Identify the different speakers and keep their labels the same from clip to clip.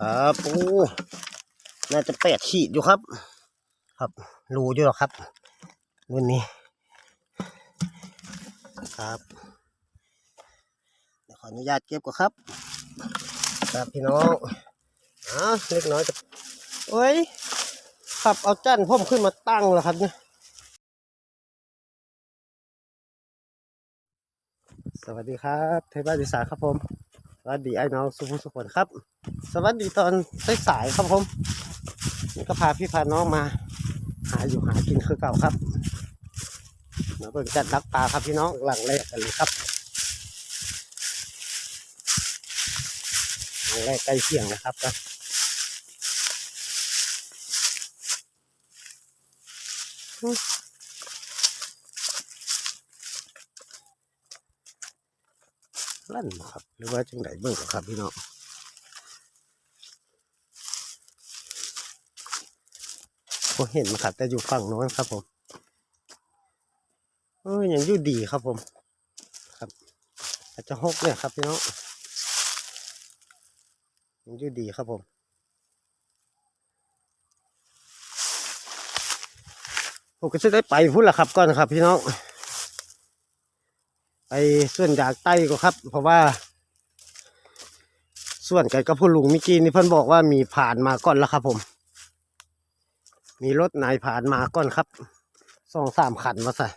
Speaker 1: ครับโอ้น่าจะแปดขีดอยู่ครับ ครับรูอยู่หรอกครับรุ่นนี้ ครับเดี๋ยวขออนุญาตเก็บก่อนครับ ครับพี่น้องอ่าเล็กน้อยจะเอ้ยขับเอาจันพ่มขึ้นมาตั้งแล้วครับเนี่ยสวัสดีครับเทพบ้านดิสาครับผม วัสดีไอ้น้องสุภุสุขนครับ สวัสดีตอนสายๆครับผมนี่ก็พาพี่พาน้องมา หาอยู่หากินคือเก่าครับมาเบิ่งจัดรักปลาครับพี่น้องหลังแรกกันเลยครับหลังแรกใกล้เคียงนะครับก็ ลั่นครับ หรือว่าจังไดเบิ่งก่อนครับพี่น้องผมเห็นมาครับ แต่อยู่ฝั่งโน้นครับผมเออยังอยู่ดีครับผม ครับ อาจจะหกเนี่ยครับพี่น้องยังอยู่ดีครับผมผมก็จะได้ไปพุ่นละครับก่อนครับพี่น้อง ส่วนยางใต้ก็ครับ เพราะว่า ส่วนไก่กับผู้ลุงเมิกี้นี่เพิ่นบอกว่ามีผ่านมาก่อนแล้วครับ ผม มีรถนายผ่านมาก่อนครับสองสามคันมาใส่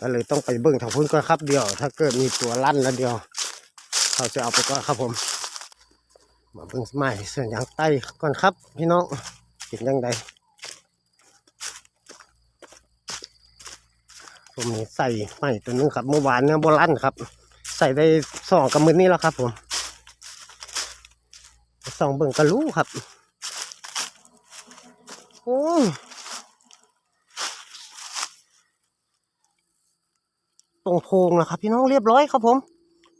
Speaker 1: ก็เลยต้องไปเบิ่งทางพุ่นก่อนครับเดียว ถ้าเกิดมีตัวลั่นแล้วเดียว เขาจะเอาไปก่อนครับผม มาเบิ่งใหม่ส่วนยางใต้ก่อนครับ พี่น้องเป็นยังไง ผมนี่ใส่ใหม่ตัวนึงครับเมื่อวานเนี่ยโบลั่นครับ ใส่ได้สองกับมือนี้แล้วครับ ผมสองเบิ่งกระรู้ครับ โอ้ตรงโพงนะครับ พี่น้องเรียบร้อยครับผม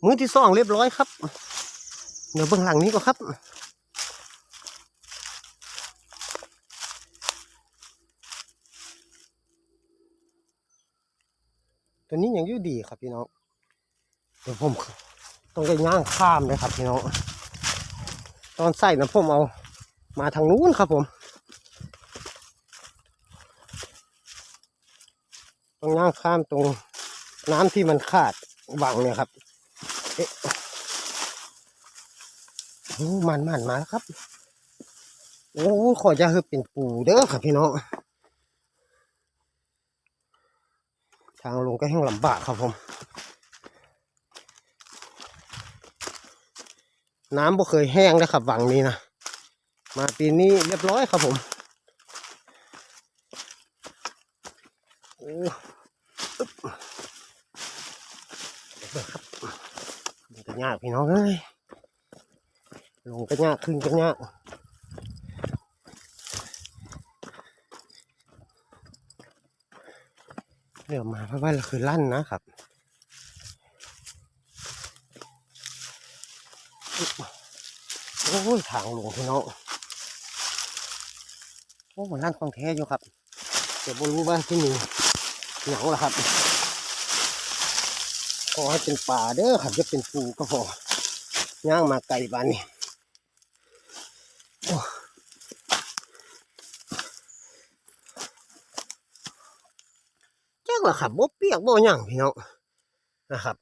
Speaker 1: มือที่สองเรียบร้อยครับ เดี๋ยวเบื้องหลังนี้ก็ครับ ตัวนี้ยังอยู่ดีครับพี่น้องเดี๋ยวผมต้องไปย่างข้ามเลยครับพี่น้องตอนใส่นะผมเอามาทางนู้นครับผมต้องย่างข้ามตรงน้ำที่มันขาดวังเนี่ยครับเอ๊ะโอ้มันมันมาครับโอ้ขอจะคือเป็นปูเด้อครับพี่น้องางลงก็แห้งลำบากครับผม น้ำบ่เคยแห้งนะครับวังนี้นะมาปีนี้เรียบร้อยครับผมโอ้ปึ๊บมันก็ยากพี่น้องเอ้ยลงก็ยากขึ้นก็ยาก เดี๋ยวมาเพราะว่าเราคือลั่นนะครับโอ้ยทางลงพี่น้องโอ้มันลั่นของแท้อยู่ครับแต่บรู้ว่าที่นี่หนังละครับขอให้เป็นป่าเด้อครับจะเป็นปูก็พอย่างมาไกลบ้านนี่โอ้จัก ละครับบ่เปียกบ่หยังพี่น้องนะครับ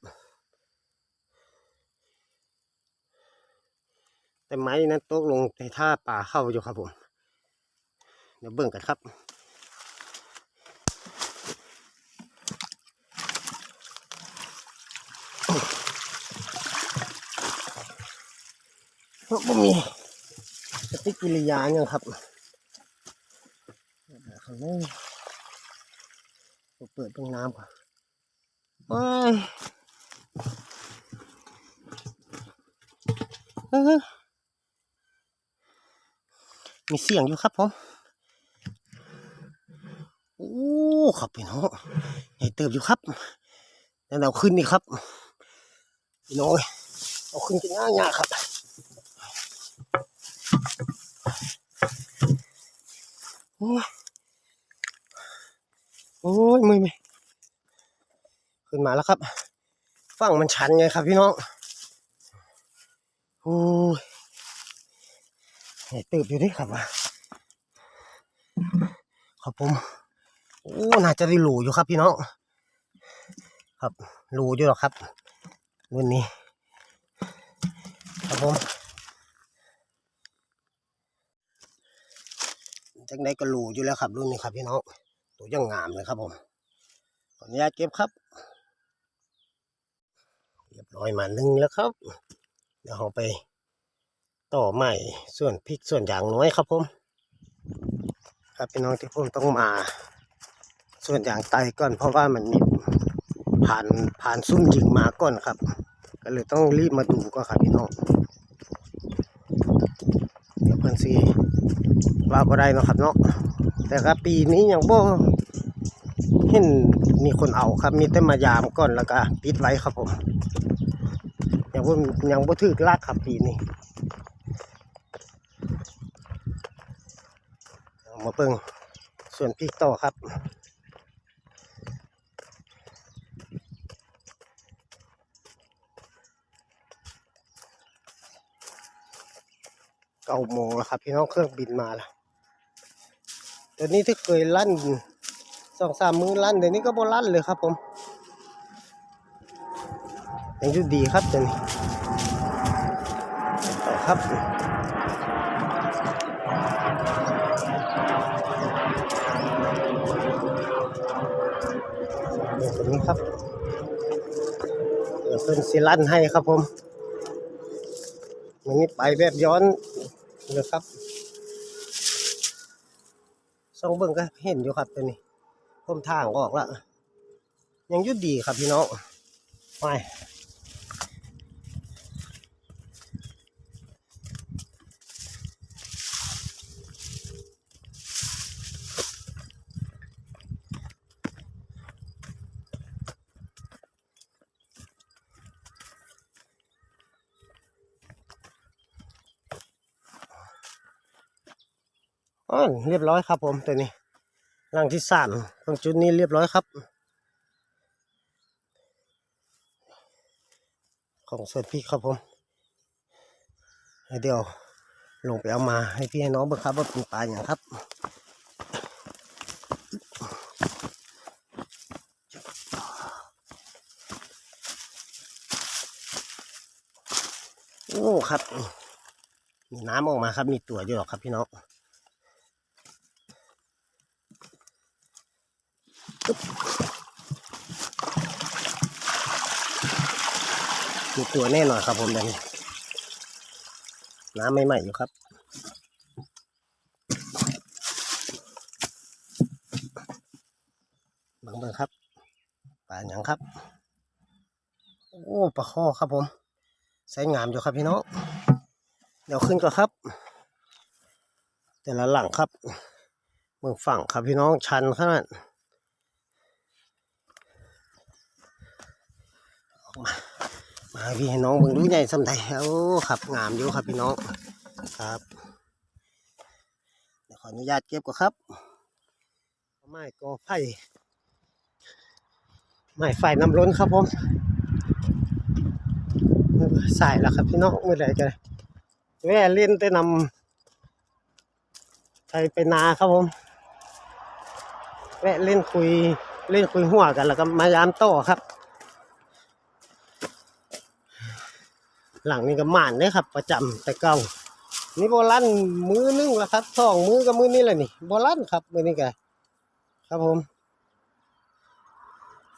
Speaker 1: แต่ไม้นั้นตกลงในท่าป่าเข้าอยู่ครับผม เดี๋ยวเบิ่งกันครับเพราะมีปฏิกิริยาอย่างครับข้างใน เปิดตรงน้ำก่อนโอ้ยเอ้อมีเสียงอยู่ครับผมโอ้ครับพี่น้องใหญ่เติบอยู่ครับแล้วเราขึ้นนี่ครับพี่น้องเอาขึ้นกันง่ายๆครับโอ้ย โอ้ยมือไม่ขึ้นมาแล้วครับ ฝั่งมันชันไงครับพี่น้องโอ้ยตืบอยู่ดิครับว่าครับผมโอ้น่าจะได้หลูอยู่ครับพี่น้องครับหลูอยู่หรอกครับรุ่นนี้ ครับผมจังได้ก็หลูอยู่แล้วครับรุ่นนี้ครับพี่น้อง ตัวยังงามเลยครับผมขออนุญาตเก็บครับ เรียบร้อยมาหนึ่งแล้วครับ เดี๋ยวเราไปต่อใหม่ส่วนพริกส่วนอย่างน้อยครับผม ครับพี่น้องที่ผมต้องมา ส่วนอย่างไตก่อน เพราะว่ามันมีผ่านผ่านซุ่มยิงมาก่อนครับ ก็เลยต้องรีบมาดูก็ครับพี่น้องเดี๋ยวเพิ่นสี ว่าบ่ได้เนาะครับเนาะแต่ครับปีนี้ยังบ่เห็นมีคนเอาครับ มีแต่มายามก่อนแล้วก็ปิดไว้ครับผมยังบ่ยังบ่ถึกลากครับปีนี้มาเบิ่งส่วนพริกต่อครับเก้าโมงแล้วครับพี่น้องเครื่องบินมาแล้ว เดี๋ยวนี้ที่เคยลั่นสองสามมือลั่นเดี๋ยวนี้ก็บ่ลั่นเลยครับผมยังอยู่ดีครับเดี๋ยวนี้ต่อครับเดี๋ยวตัวนี้ครับเดี๋ยวเพิ่นสิลั่นให้ครับผมมันนี้ไปแบบย้อนเลยครับ ส่องเบิ่งก็เห็นอยู่ครับตัวนี้ผมทางออกแล้วยังยุดดีครับพี่น้องไป อ๋อเรียบร้อยครับ ผมตัวนี้ร่างที่สามตรงจุดนี้เรียบร้อยครับ ของส่วนพี่ครับผมเดี๋ยวลงไปเอามาให้พี่ให้น้องบิ่งครับว่าเป็นปลาอย่างครับโอ้ครับ มีน้ำออกมาครับ มีตัวอยู่หรอกครับพี่น้อง มีตัวแน่นอนครับผมเดี๋ยวนี้น้ำไม่ใหม่อยู่ครับบิ่งเบิงครับปลาอย่างครับ โอ้ปลาข้อครับผมใช้งามอยู่ครับพี่น้องเดี๋ยวขึ้นก่อนครับ แต่ละหลังครับเมืองฝั่งครับพี่น้องชันขนาดออก มามาพี่ให้น้องเบิ่งดูใหญ่สำใดโอ้ครับงามอยู่ครับพี่น้องครับเดี๋ยวขออนุญาตเก็บก่อนครับไม้กอไผ่ไม้ไฟน้ำล้นครับผมสายแล้วครับพี่น้องเมื่อไหร่จะแว่เล่นแต่นำไปไปนาครับผม แวะเล่นคุยเล่นคุยหัวกันแล้วก็มายามโต้ครับ หลังนี้ก็หมานเด้อครับ ประจำแต่เก่านี่โบลันมือนึงแล้วครับสองมือกับมือนี่แหละนี่โบลันครับมือนี้กัครับผม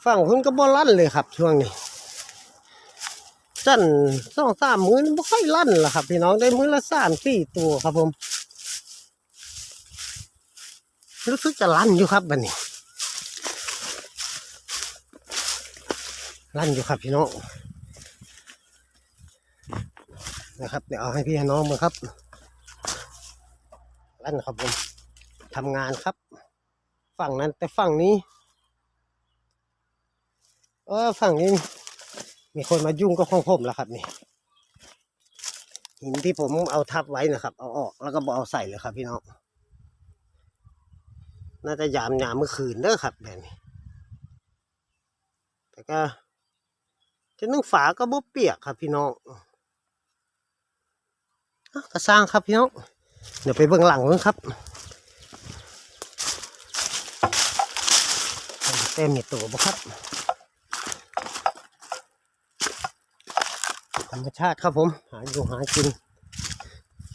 Speaker 1: ฝั่งคุณก็โบลันเลยครับ ช่วงนี้สั้นสองสามมือนี่ไม่ค่อยลั่นหรอกครับ พี่น้องได้มือละสามสี่ตัวครับผมรู้สึกจะลั่นอยู่ครับบันนี้ลั่นอยู่ครับพี่น้อง นะครับ เดี๋ยวเอาให้พี่ให้น้องมาครับลั่นครับผมทำงานครับ ฝั่งนั้นแต่ฝั่งนี้เออฝั่งนี้ มีคนมายุ่งก็ของผมแล้วครับนี่หินที่ผมเอาทับไว้นะครับ เอาออกแล้วก็บอเอาใส่เลยครับ พี่น้องน่าจะยามยามเมื่อคืนเด้อครับแบบนี้ แต่ก็จะนึ่งฝาก็บ่เปียกครับพี่น้อง อะก็สร้างครับพี่น้องเดี๋ยวไปเบื้องหลังกันครับเต็มมีตัวบ่ครับธรรมชาติครับผม หาอยู่หากิน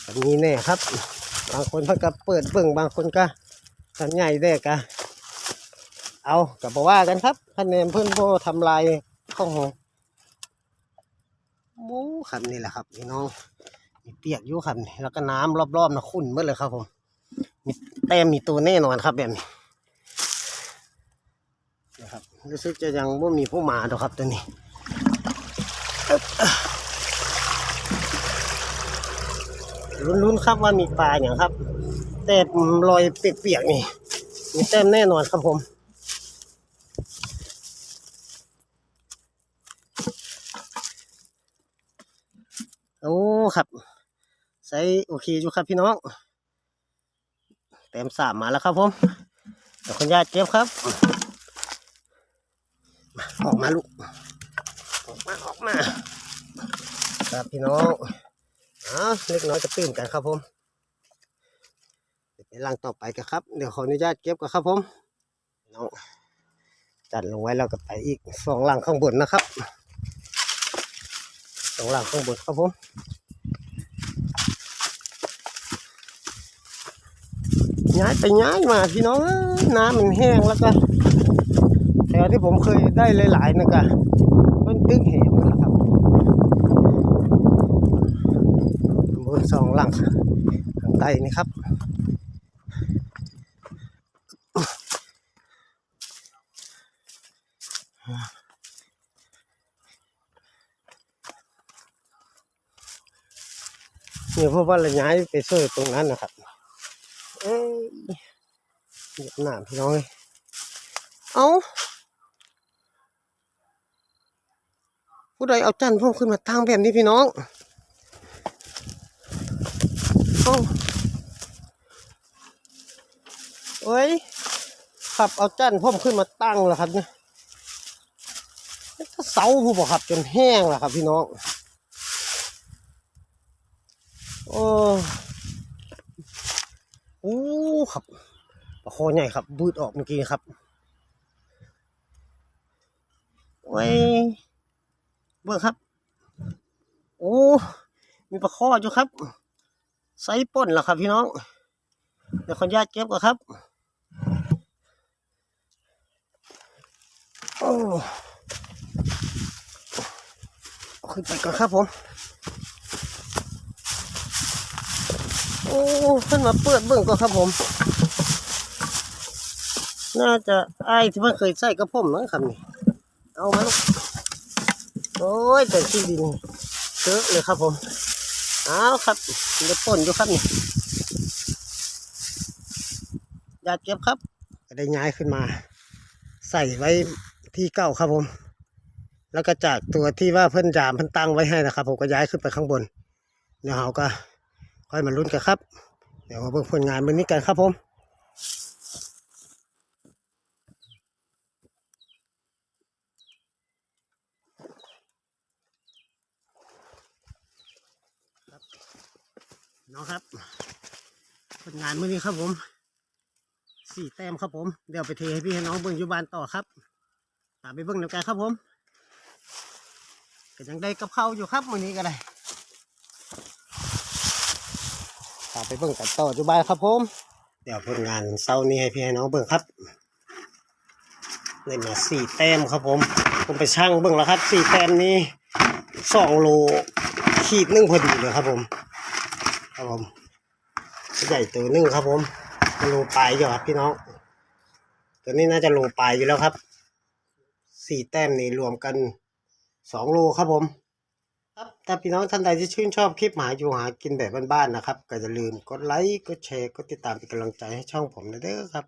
Speaker 1: แบบนี้แน่ครับ บางคนเพิ่นก็เปิดเบิ่งบางคนก็สัญใหญ่แด้กะเอากับบอกว่ากันครับคะแนนเพื่อนโบทำลายข้องหงมูครับนี่แหละครับพี่น้อง มีเปียกอยู่ครับนี่แล้วก็น้ำรอบๆนะขุ่นหมดเลยครับ ผมมีแต้มมีตัวแน่นอนครับแบบนี้นะครับรู้สึกจะยังว่ามีผู้มาดอกครับตัวนี้ลุ้นๆครับว่ามีปลาอย่างครับ แต่รอยเปียกๆนี่มีแต้มแน่นอนครับผม โอ้ครับ ใส่โอเคอยู่ครับพี่น้องแต้มสามมาแล้วครับผมเดี๋ยวคุณญาติเก็บครับมาออกมาลูก ออกมาออกมา ครับพี่น้องอ๋อเล็กน้อยจะตื่นกันครับผมเดี๋ยวไปล่างต่อไปกันครับ เดี๋ยวขออนุญาตเก็บกันครับผมน้องจัดลงไว้แล้วก็ไปอีกสองหลังข้างบนนะครับสองหลังข้างบนครับผม ย้ายไปย้ายมาพี่น้องน้ำมันแห้งแล้วก็แถวที่ผมเคยได้หลายๆนะกะมันตึ้งเหวหมดแล้วครับบนสองหลังข้างใต้นี่ครับเนี่ยเพราะว่าเราย้ายไปช่วยตรงนั้นนะครับ เอ้ยเหยียบหนามพี่น้องเอ้ยเอาผู้ใดเอาจันทร์พ่มขึ้นมาตั้งแบบนี้พี่น้องเอ้าเอ้ยขับเอาจันพ่มขึ้นมาตั้งแล้วครับเนี่ยเสาผู้บอกครับจนแห้งแล้วครับพี่น้องโอ้ อ้ครับปลาคอใหญ่ครับบูดออกเมื่อกี้ครับโอ้ยเบิ่งครับ โอ้ มีปลาคออยู่ครับไซป่นแล้วครับพี่น้อง เดี๋ยวขออนุญาตเก็บก่อนครับ โอ้ขึ้นไปก่อนครับผม โอ้ขึ้นมาเปิดเบิ่งก่อนครับผม น่าจะไอ้ที่มันเคยใส่กระผมมั้งครับนี่ เอามาลูกโอ้ยแต่ที่ดินเยอะเลยครับผมเอาครับมันจะป่นอยู่ครับนี่อยากเก็บครับก็ได้ย้ายขึ้นมา ใส่ไว้ที่เก้าครับผม แล้วก็จากตัวที่ว่าเพิ่นจามเพิ่นตั้งไว้ให้นะครับ ผมก็ย้ายขึ้นไปข้างบนเดี๋ยวเราก็ ค่อยมาลุ้นกันครับ เดี๋ยวมาเบิ่งผลงานวันนี้กันครับผมน้องครับผลงานเมื้อนี้ครับผมสี่แต้มครับผม เดี๋ยวไปเทให้พี่ให้น้องเบิ่งยู่บ้านต่อครับตามไปเบิ่งเดียวกันครับผมก็ยังได้กับข้าอยู่ครับมื้อนี้ก็ได้ ตามไปเบิ่งกันต่ออยู่บ้านครับผม เดี๋ยวผลงานเศร้านี้ให้พี่ให้น้องเบิ่งครับได้มาสี่แต้มครับผม ผมไปชั่งเบิ่งแล้วครับสี่แต้มนี้สองโลขีดนึ่งพอดีเลยครับผม ครับผมใหญ่ตัวนึงครับผมโลปลายอยู่ครับพี่น้อง ตัวนี้น่าจะโลปลายอยู่แล้วครับสี่แต้มนี้รวมกันสองโลครับผม ครับถ้าพี่น้องท่านใดที่ชื่นชอบคลิปหาอยู่หากินแบบบ้านๆนะครับ ก็อย่าลืมกดไลค์กดแชร์กดติดตามเป็นกำลังใจให้ช่องผมนะเด้อครับ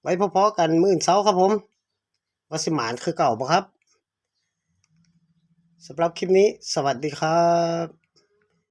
Speaker 1: ไว้พอๆกันมื่นเช้าครับผมวัสิหมานคือเก่าปะครับสำหรับคลิปนี้ สวัสดีครับ